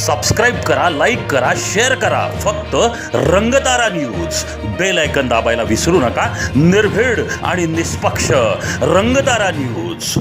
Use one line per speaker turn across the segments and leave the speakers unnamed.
Subscribe करा like करा share करा. फक्त रंगतारा न्यूज बेल ऐकन दाबायला विसरू नका. निर्भीड आणि निष्पक्ष रंगतारा न्यूज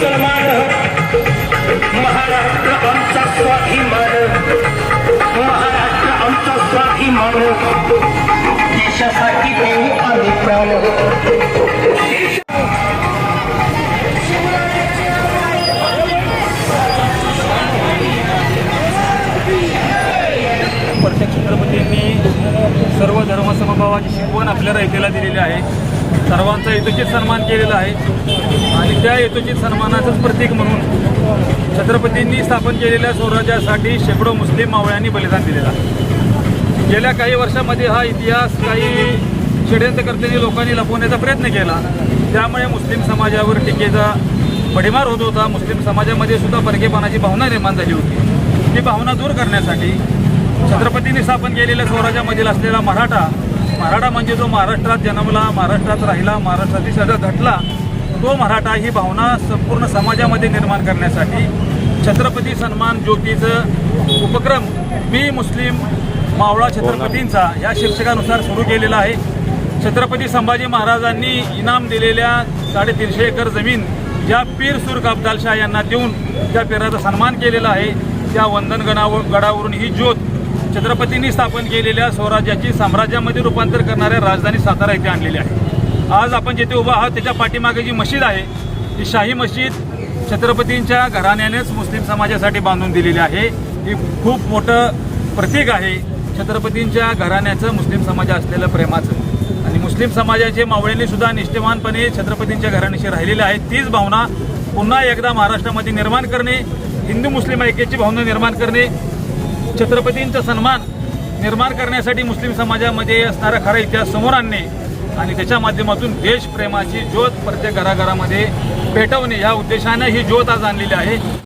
मुसलमान महाराष्ट्र आमचा स्वाभिमान. महाराष्ट्र आमचा स्वाभिमान. देशासाठी देऊ आम्ही प्राण.
प्रत्येक छत्रपतींनी सर्व धर्मसमभावाची शिकवण आपल्या रयतेला दिलेली आहे. सर्वांचा यथोचित सन्मान केलेला आहे. आणि त्या यथोचित सन्मानाचंच प्रतीक म्हणून छत्रपतींनी स्थापन केलेल्या स्वराज्यासाठी शेकडो मुस्लिम मावळ्यांनी बलिदान दिलेलं आहे. गेल्या काही वर्षामध्ये हा इतिहास काही षडयंत्रकर्त्यांनी लोकांनी लपवण्याचा प्रयत्न केला. त्यामुळे मुस्लिम समाजावर टीकेचा भडीमार होत होता. मुस्लिम समाजामध्ये सुद्धा परकेपणाची भावना निर्माण झाली होती. ती भावना दूर करण्यासाठी छत्रपतींनी स्थापन केलेल्या स्वराज्यामधील असलेला मराठा मराठा म्हणजे जो महाराष्ट्रात जन्मला महाराष्ट्रात राहिला महाराष्ट्रातील सगळं घटला तो मराठा ही भावना संपूर्ण समाजामध्ये निर्माण करण्यासाठी छत्रपती सन्मान ज्योतीचं उपक्रम मी मुस्लिम मावळा छत्रपतींचा या शीर्षकानुसार सुरू केलेला आहे. छत्रपती संभाजी महाराजांनी इनाम दिलेल्या साडेतीनशे एकर जमीन ज्या पीर सुर अब्दालशाह यांना देऊन त्या पीराचा सन्मान केलेला आहे. त्या वंदन गणावर गडावरून ही ज्योत छत्रपतींनी स्थापन केलेल्या स्वराज्याची साम्राज्यामध्ये रूपांतर करणाऱ्या राजधानी सातारा येथे आणलेली आहे. आज आपण जिथे उभा आहात त्याच्या पाठीमागे जी मशीद आहे ती शाही मशीद छत्रपतींच्या घराण्यानेच मुस्लिम समाजासाठी बांधून दिलेली आहे. ही खूप मोठं प्रतीक आहे छत्रपतींच्या घराण्याचं मुस्लिम समाज असलेलं प्रेमाचं. आणि मुस्लिम समाजाचे मावळ्यांनी सुद्धा निष्ठेवानपणे छत्रपतींच्या घराण्याशी राहिलेले आहेत. तीच भावना पुन्हा एकदा महाराष्ट्रामध्ये निर्माण करणे हिंदू मुस्लिम ऐक्याची भावना निर्माण करणे छत्रपतींचा सन्मान निर्माण करण्यासाठी मुस्लिम समाजामध्ये असणारा खरा इतिहास समोर आणणे आणि त्याच्या माध्यमातून देशप्रेमाची ज्योत प्रत्येक घराघरामध्ये पेटवणे या उद्देशाने ही ज्योत आज आणलेली आहे.